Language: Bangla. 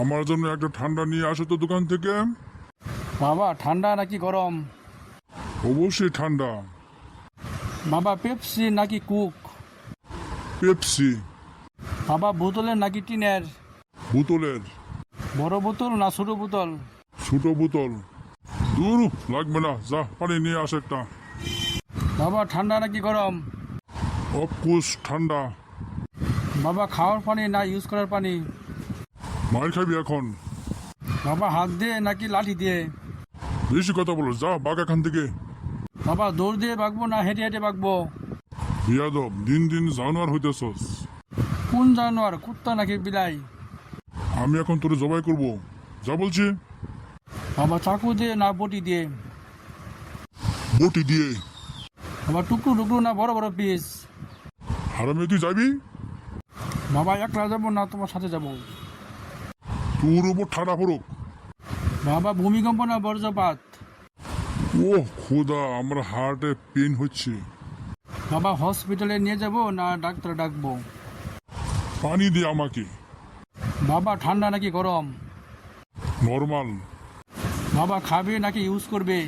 আমার জন্য একটা ঠান্ডা নিয়ে আসো তো দোকান থেকে। বাবা ঠান্ডা নাকি গরম? অবশ্যই ঠান্ডা। বাবা পেপসি নাকি কুক? পেপসি। বাবা বোতলের নাকি টিনের? বোতলের। বড় বোতল না ছোট বোতল? ছোট বোতল। দূর লাগবে না। যা পানি নিয়ে আস একটা। বাবা ঠান্ডা নাকি গরম? অফকোর্স ঠান্ডা। বাবা খাওয়ার পানি না ইউজ করার পানি? মার খাবি এখন। বাবা হাত দিয়ে নাকি লাঠি দিয়ে বেশি কথা বলো যা বাঘ এখান থেকে। বাবা দৌড় দিয়ে বাগবো না হেঁটে হেঁটে বাগবো বিয়াদব দিন দিন জানোয়ার হইতেছস। কোন জানোয়ার? কুত্তা নাকি বিলাই? আমি এখন তোরে জবাই করব। যা বলছি। বাবা চাকু দিয়ে না বটি দিয়ে বটি দিয়ে। বাবা টুকরো টুকরো না বড় বড় পিস হারামে তুই যাবি? বাবা একলা যাব না তোমার সাথে যাব। তোর উপর ঠাডা পড়ুক বাবা ভূমিকম্প না বজ্রপাত? ও খোদা আমার হার্টে পেন হচ্ছে। বাবা হসপিটালে নিয়ে যাব না ডাক্তার ডাকবো? পানি দে আমাকে। বাবা ঠান্ডা নাকি গরম? নর্মাল বাবা খাবে নাকি ইউজ করবে?